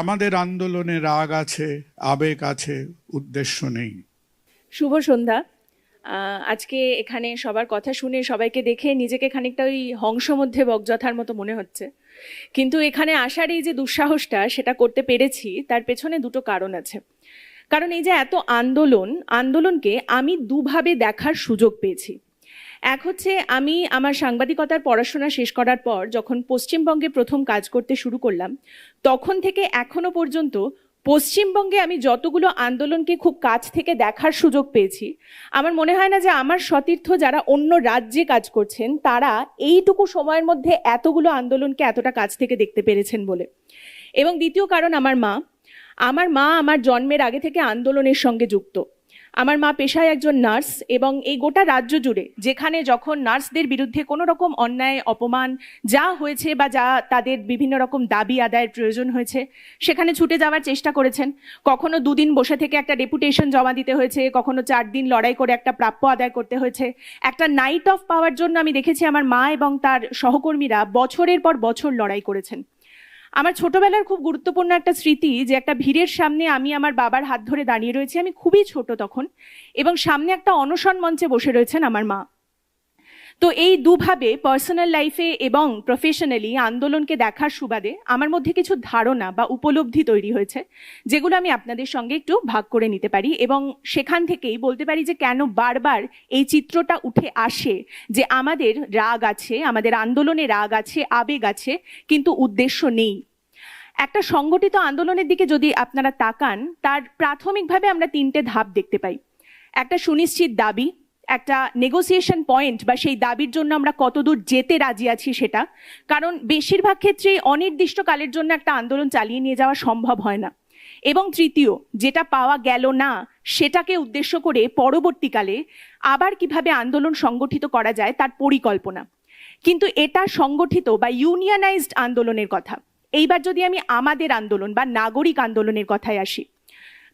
আমাদের আন্দোলনে রাগ আছে, আবেগ আছে, উদ্দেশ্য নেই। শুভ সন্ধ্যা। আজকে এখানে সবার কথা শুনে সবাইকে দেখে নিজেকে খানিকটা ওই হংস মধ্যে বকযথার মতো মনে হচ্ছে। কিন্তু এখানে আসার এই যে দুঃসাহসটা, সেটা করতে পেরেছি, তার পেছনে দুটো কারণ আছে। কারণ এই যে এত আন্দোলন, আন্দোলনকে আমি দুভাবে দেখার সুযোগ পেয়েছি। এক হচ্ছে আমি আমার সাংবাদিকতার পড়াশোনা শেষ করার পর যখন পশ্চিমবঙ্গে প্রথম কাজ করতে শুরু করলাম, তখন থেকে এখনও পর্যন্ত পশ্চিমবঙ্গে আমি যতগুলো আন্দোলনকে খুব কাছ থেকে দেখার সুযোগ পেয়েছি। আমার মনে হয় না যে আমার সতীর্থ যারা অন্য রাজ্যে কাজ করছেন, তারা এইটুকু সময়ের মধ্যে এতগুলো আন্দোলনকে এতটা কাছ থেকে দেখতে পেরেছেন বলে। এবং দ্বিতীয় কারণ আমার মা। আমার মা আমার জন্মের আগে থেকে আন্দোলনের সঙ্গে যুক্ত। আমার মা পেশায় একজন নার্স এবং এই গোটা রাজ্য জুড়ে যেখানে যখন নার্সদের বিরুদ্ধে কোনো রকম অন্যায়, অপমান যা হয়েছে বা যা তাদের বিভিন্ন রকম দাবি আদায়ের প্রয়োজন হয়েছে, সেখানে ছুটে যাওয়ার চেষ্টা করেছেন। কখনো দুদিন বসে থেকে একটা ডেপুটেশন জমা দিতে হয়েছে, কখনো চার দিন লড়াই করে একটা প্রাপ্য আদায় করতে হয়েছে। একটা নাইট অফ পাওয়ার জন্য আমি দেখেছি আমার মা এবং তার সহকর্মীরা বছরের পর বছর লড়াই করেছেন। আমার ছোটবেলার খুব গুরুত্বপূর্ণ একটা স্মৃতি যে একটা ভিড়ের সামনে আমি আমার বাবার হাত ধরে দাঁড়িয়ে রয়েছি। আমি খুবই ছোট তখন এবং সামনে একটা অনশন মঞ্চে বসে রয়েছেন আমার মা। তো এই দুভাবে পার্সোনাল লাইফে এবং প্রফেশনালি আন্দোলনকে দেখার সুবাদে আমার মধ্যে কিছু ধারণা বা উপলব্ধি তৈরি হয়েছে, যেগুলো আমি আপনাদের সঙ্গে একটু ভাগ করে নিতে পারি এবং সেখান থেকেই বলতে পারি যে কেন বারবার এই চিত্রটা উঠে আসে যে আমাদের রাগ আছে, আমাদের আন্দোলনে রাগ আছে, আবেগ আছে, কিন্তু উদ্দেশ্য নেই। একটা সংগঠিত আন্দোলনের দিকে যদি আপনারা তাকান, তার প্রাথমিকভাবে আমরা তিনটে ধাপ দেখতে পাই। একটা সুনিশ্চিত দাবি একটা নেগোসিয়েশন পয়েন্ট বা সেই দাবির জন্য আমরা কতদূর যেতে রাজি আছি সেটা। কারণ বেশিরভাগ ক্ষেত্রেই অনির্দিষ্টকালের জন্য একটা আন্দোলন চালিয়ে নিয়ে যাওয়া সম্ভব হয় না। এবং তৃতীয়, যেটা পাওয়া গেল না, সেটাকে উদ্দেশ্য করে পরবর্তীকালে আবার কীভাবে আন্দোলন সংগঠিত করা যায় তার পরিকল্পনা। কিন্তু এটা সংগঠিত বা ইউনিয়নাইজড আন্দোলনের কথা। এইবার যদি আমি আমাদের আন্দোলন বা নাগরিক আন্দোলনের কথায় আসি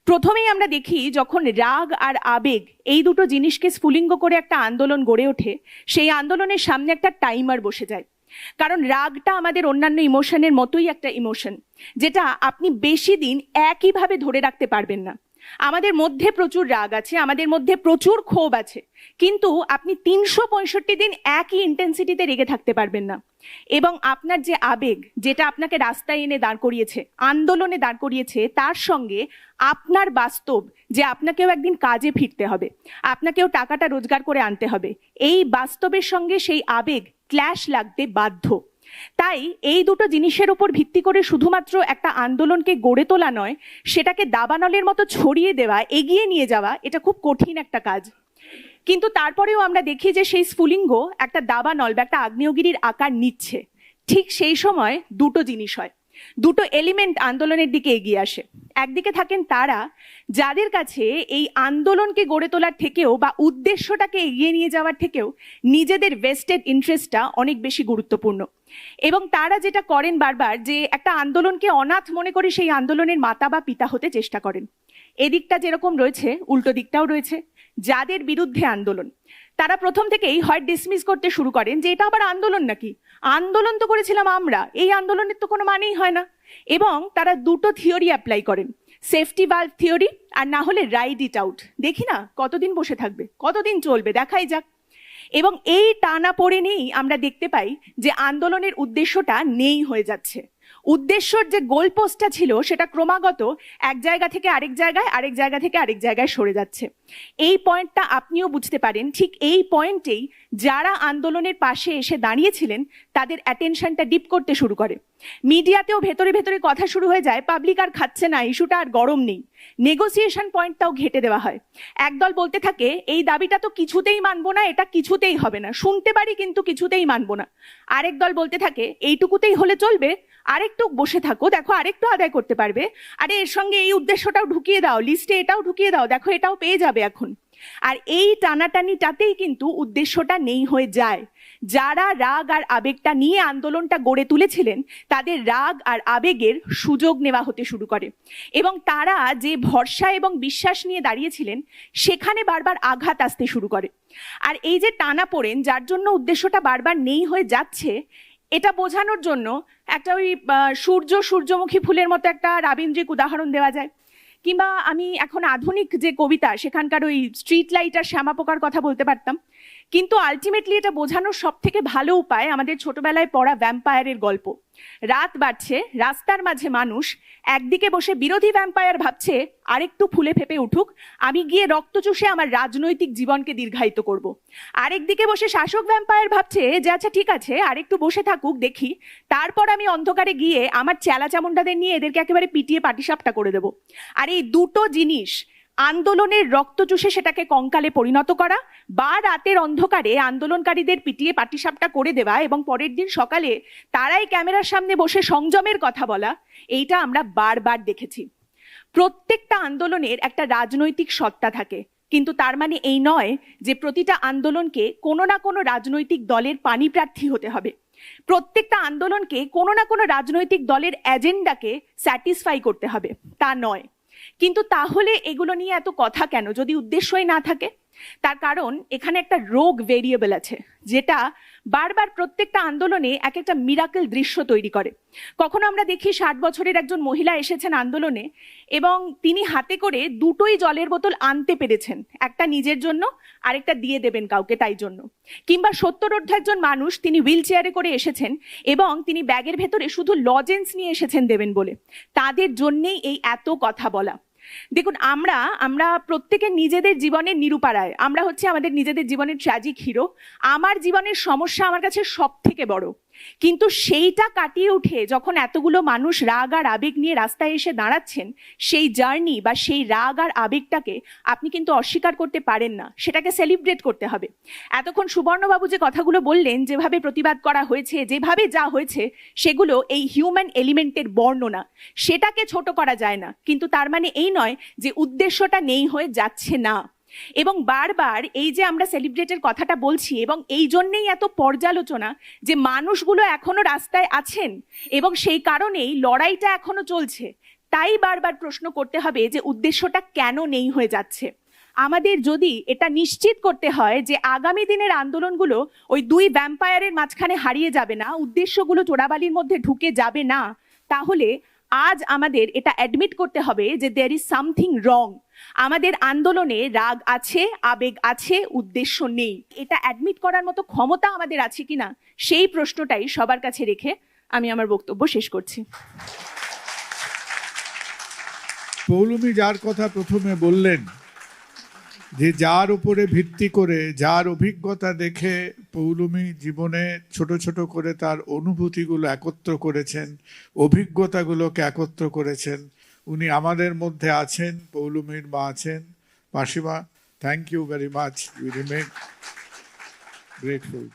প্রথমেই আমরা দেখি যখন রাগ আর আবেগ এই দুটো জিনিসকে স্ফুলিঙ্গ করে একটা আন্দোলন গড়ে ওঠে, সেই আন্দোলনের সামনে একটা টাইমার বসে যায়। কারণ রাগটা আমাদের অন্যান্য ইমোশনের মতোই একটা ইমোশন যেটা আপনি বেশি দিন একইভাবে ধরে রাখতে পারবেন না। আমাদের মধ্যে প্রচুর রাগ আছে, আমাদের মধ্যে প্রচুর ক্ষোভ আছে, কিন্তু আপনি তিনশো পঁয়ষট্টি দিন একই ইন্টেন্সিটিতে রেগে থাকতে পারবেন না। এবং আপনার যে আবেগ, যেটা আপনাকে রাস্তায় এনে দাঁড় করিয়েছে, আন্দোলনে দাঁড় করিয়েছে, তার সঙ্গে আপনার বাস্তব যে আপনাকেও একদিন কাজে ফিরতে হবে, আপনাকেও টাকাটা রোজগার করে আনতে হবে, এই বাস্তবের সঙ্গে সেই আবেগ ক্ল্যাশ লাগতে বাধ্য। তাই এই দুটো জিনিসের উপর ভিত্তি করে শুধুমাত্র একটা আন্দোলনকে গড়ে তোলা নয়, সেটাকে দাবানলের মতো ছড়িয়ে দেওয়া, এগিয়ে নিয়ে যাওয়া, এটা খুব কঠিন একটা কাজ। কিন্তু তারপরেও আমরা দেখি যে সেই স্ফুলিঙ্গ একটা দাবানল বা একটা আগ্নেয়গিরির আকার নিচ্ছে। ঠিক সেই সময় দুটো জিনিস হয়। দুটো এলিমেন্ট আন্দোলনের দিকে এগিয়ে আসে। একদিকে থাকেন তারা, যাদের কাছে এই আন্দোলনকে গড়ে তোলার থেকেও বা উদ্দেশ্যটাকে এগিয়ে নিয়ে যাওয়ার থেকেও নিজেদের ভেস্টেড ইন্টারেস্টটা অনেক বেশি গুরুত্বপূর্ণ। এবং তারা যেটা করেন বারবার, যে একটা আন্দোলনকে অনাথ মনে করে সেই আন্দোলনের মাতা বা পিতা হতে চেষ্টা করেন। এদিকটা যেরকম রয়েছে, উল্টো দিকটাও রয়েছে। যাদের বিরুদ্ধে আন্দোলন। তারা প্রথম থেকেই হয় ডিসমিস করতে শুরু করেন যে এটা আবার আন্দোলন নাকি? আন্দোলন তো করেছিলাম আমরা, এই আন্দোলনের তো কোনো মানেই হয় না। এবং তারা দুটো থিওরি অ্যাপ্লাই করেন সেফটি বাল্ব থিওরি আর না হলে রাইড ইট আউট দেখি না, কতদিন বসে থাকবে, কতদিন চলবে, দেখাই যাক। এবং এই টানা পড়ে নেই আমরা দেখতে পাই যে আন্দোলনের উদ্দেশ্যটা নেই হয়ে যাচ্ছে। উদ্দেশ্যর যে গোল পোস্টটা ছিল, সেটা ক্রমাগত এক জায়গা থেকে আরেক জায়গায়, আরেক জায়গা থেকে আরেক জায়গায় সরে যাচ্ছে। এই পয়েন্টটা আপনিও বুঝতে পারেন, ঠিক এই পয়েন্টেই যারা আন্দোলনের পাশে এসে দাঁড়িয়েছিলেন, তাদের অ্যাটেনশনটা ডিপ করতে শুরু করে। মিডিয়াতেও ভেতরে ভেতরে কথা শুরু হয়ে যায় পাবলিক আর খাচ্ছে না, ইস্যুটা আর গরম নেই। নেগোসিয়েশন পয়েন্টটাও ঘেটে দেওয়া হয়। একদল বলতে থাকে, এই দাবিটা তো কিছুতেই মানবো না, এটা কিছুতেই হবে না। শুনতে পারি, কিন্তু কিছুতেই মানবো না। আরেক দল বলতে থাকে, এইটুকুতেই হলে চলবে। আরেকটু বসে থাকো, দেখো আরেকটু আদায় করতে পারবে। আরে এর সঙ্গে এই উদ্দেশ্যটাও ঢুকিয়ে দাও লিস্টে এটাও ঢুকিয়ে দাও, দেখো এটাও পেয়ে যাবে এখন। আর এই টানাটানিটাতেই কিন্তু উদ্দেশ্যটা নেই হয়ে যায়। যারা রাগ আর আবেগটা নিয়ে আন্দোলনটা গড়ে তুলেছিলেন, তাদের রাগ আর আবেগের সুযোগ নেওয়া হতে শুরু করে। এবং তারা যে ভরসা এবং বিশ্বাস নিয়ে দাঁড়িয়েছিলেন, সেখানে বারবার আঘাত আসতে শুরু করে। আর এই যে টানা পড়েন, যার জন্য উদ্দেশ্যটা বারবার নেই হয়ে যাচ্ছে, এটা বোঝানোর জন্য একটা ওই সূর্য সূর্যমুখী ফুলের মতো একটা রাবীন্দ্রিক উদাহরণ দেওয়া যায়। কিংবা আমি এখন আধুনিক যে কবিতা, সেখানকার ওই স্ট্রিট লাইট আর শ্যামা পোকার কথা বলতে পারতাম কিন্তু আলটিমেটলি এটা বোঝানোর সব থেকে ভালো উপায় আমাদের ছোটবেলায় পড়া ভ্যাম্পায়ারের গল্প। রাত বাড়ছে, রাস্তার মাঝে মানুষ একদিকে বসে বিরোধী ভ্যাম্পায়ার ভাবছে, আরেকটু ফুলে ফেপে উঠুক, আমি গিয়ে রক্ত চুষে আমার রাজনৈতিক জীবনকে দীর্ঘায়িত করব। আরেকদিকে বসে শাসক ভ্যাম্পায়ার ভাবছে যে আচ্ছা ঠিক আছে, আরেকটু বসে থাকুক, দেখি। তারপর আমি অন্ধকারে গিয়ে আমার চেলা চামুন্ডাদের নিয়ে এদেরকে একেবারে পিটিয়ে পাটিসাপটা করে দেবো। আর এই দুটো জিনিস আন্দোলনের রক্ত চুষে সেটাকে কঙ্কালে পরিণত করা, বা রাতের অন্ধকারে আন্দোলনকারীদের পিটিয়ে পাটিসাপটা করে দেওয়া এবং পরের দিন সকালে তারাই ক্যামেরার সামনে বসে সংযমের কথা বলা, এইটা আমরা বারবার দেখেছি। প্রত্যেকটা আন্দোলনের একটা রাজনৈতিক সত্তা থাকে, কিন্তু তার মানে এই নয় যে প্রতিটা আন্দোলনকে কোনো না কোনো রাজনৈতিক দলের পানি প্রার্থী হতে হবে। প্রত্যেকটা আন্দোলনকে কোনো না কোনো রাজনৈতিক দলের এজেন্ডাকে স্যাটিসফাই করতে হবে, তা নয়। কিন্তু তাহলে এগুলো নিয়ে এত কথা কেন? যদি উদ্দেশ্যই না থাকে। তার কারণ এখানে একটা রোগ ভেরিয়েবল আছে, যেটা বারবার প্রত্যেকটা আন্দোলনে এক একটা মিরাকেল দৃশ্য তৈরি করে। কখনো আমরা দেখি ষাট বছরের একজন মহিলা এসেছেন আন্দোলনে এবং তিনি হাতে করে দুটোই জলের বোতল আনতে পেরেছেন। একটা নিজের জন্য, আরেকটা দিয়ে দেবেন কাউকে তাই জন্য। কিংবা সত্তরোর্ধ একজন মানুষ তিনি হুইল চেয়ারে করে এসেছেন এবং তিনি ব্যাগের ভেতরে শুধু লজেন্স নিয়ে এসেছেন দেবেন বলে। তাদের জন্যেই এই এত কথা বলা। দেখুন, আমরা আমরা প্রত্যেকে নিজেদের জীবনের নিরুপারায়। আমরা হচ্ছে আমাদের নিজেদের জীবনের ট্র্যাজিক হিরো আমার জীবনের সমস্যা আমার কাছে সব থেকে বড়। কিন্তু সেইটা কাটিয়ে উঠে যখন এতগুলো মানুষ রাগ আর আবেগ নিয়ে রাস্তায় এসে দাঁড়াচ্ছেন, সেই জার্নি বা সেই রাগ আর আবেগটাকে আপনি কিন্তু অস্বীকার করতে পারেন না। সেটাকে সেলিব্রেট করতে হবে। এতক্ষণ সুবর্ণবাবু যে কথাগুলো বললেন, যেভাবে প্রতিবাদ করা হয়েছে, যেভাবে যা হয়েছে, সেগুলো এই হিউম্যান এলিমেন্টের বর্ণনা। সেটাকে ছোট করা যায় না। কিন্তু তার মানে এই নয় যে উদ্দেশ্যটা নেই হয়ে যাচ্ছে না। এবং বারবার এই যে আমরা সেলিব্রেটের কথাটা বলছি এবং এই জন্যেই এত পর্যালোচনা যে মানুষগুলো এখনও রাস্তায় আছেন এবং সেই কারণেই লড়াইটা এখনও চলছে, তাই বারবার প্রশ্ন করতে হবে যে উদ্দেশ্যটা কেন নেই হয়ে যাচ্ছে। আমাদের যদি এটা নিশ্চিত করতে হয় যে আগামী দিনের আন্দোলনগুলো ওই দুই ভ্যাম্পায়ারের মাঝখানে হারিয়ে যাবে না, উদ্দেশ্যগুলো চোরাবালির মধ্যে ঢুকে যাবে না, তাহলে আজ আমাদের এটা অ্যাডমিট করতে হবে যে দেয়ার ইজ সামথিং রং আমাদের আন্দোলনে রাগ আছে, আবেগ আছে, উদ্দেশ্য নেই। এটা অ্যাডমিট করার মতো ক্ষমতা আমাদের আছে কিনা, সেই প্রশ্নটাই সবার কাছে রেখে আমি আমার বক্তব্য শেষ করছি। পৌলমী যার কথা প্রথমে বললেন যে যার উপরে ভিত্তি করে, যার অভিজ্ঞতা দেখে পৌলমী জীবনে ছোট ছোট করে তার অনুভূতিগুলো একত্র করেছেন, অভিজ্ঞতাগুলোকে একত্র করেছেন উনি আমাদের মধ্যে আছেন পৌলুমির মা আছেন। মাসিমা thank you very much you remain grateful